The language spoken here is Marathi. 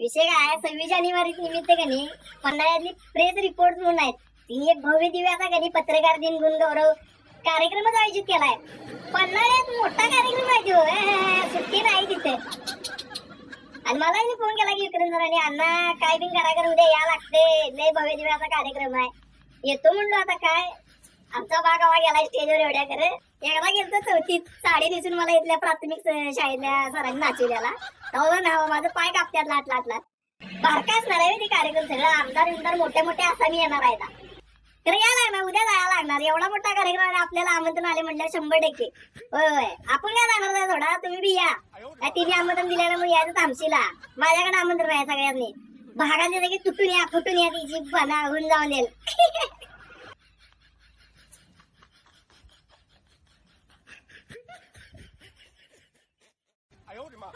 विषय काय सव्वीस जानेवारी निमित्त कनी पन्हाळ्यातली प्रेस रिपोर्ट म्हणून आहेत. ती एक भव्य दिव्याचा असा कनी पत्रकार दिन गुण गौरव कार्यक्रमच आयोजित केलाय. पन्हाळ्यात मोठा कार्यक्रम आहे तो. सुट्टी नाही तिथे. आणि मला फोन केला की विक्रम सरांनी अण्णा काय बिन करा कर उद्या या लागते. लय भव्य दिव्याचा कार्यक्रम आहे. येतो म्हणलो आता काय? आमचा बा हवा गेला स्टेजवर एवढ्या करे एकदा गेलतो चौथीत. साडी नेसून मला इथल्या प्राथमिक शाळेतल्या सरांनी नाचवल्याला तेव्हा ना माझं पाय कापत्यात लाट लाट लाट बारका असणार आहे ते कार्यक्रम सगळं. आमदार बिमदार मोठे मोठे आसामी येणार आहेत तर या लागणार उद्या जायला लागणार. एवढा मोठा कार्यक्रम आहे आपल्याला आमंत्रण आले म्हटलं शंभर टक्के. होय होय. आपण काय जाणार नाही थोडा तुम्ही बी या. तिने आमंत्रण मग यायचं थांबशीला माझ्याकडे आमंत्रण आहे सगळ्यांनी. भागात की तुटून या फुटून या तिची बना होऊन जाऊन येईल. 唉，我的妈。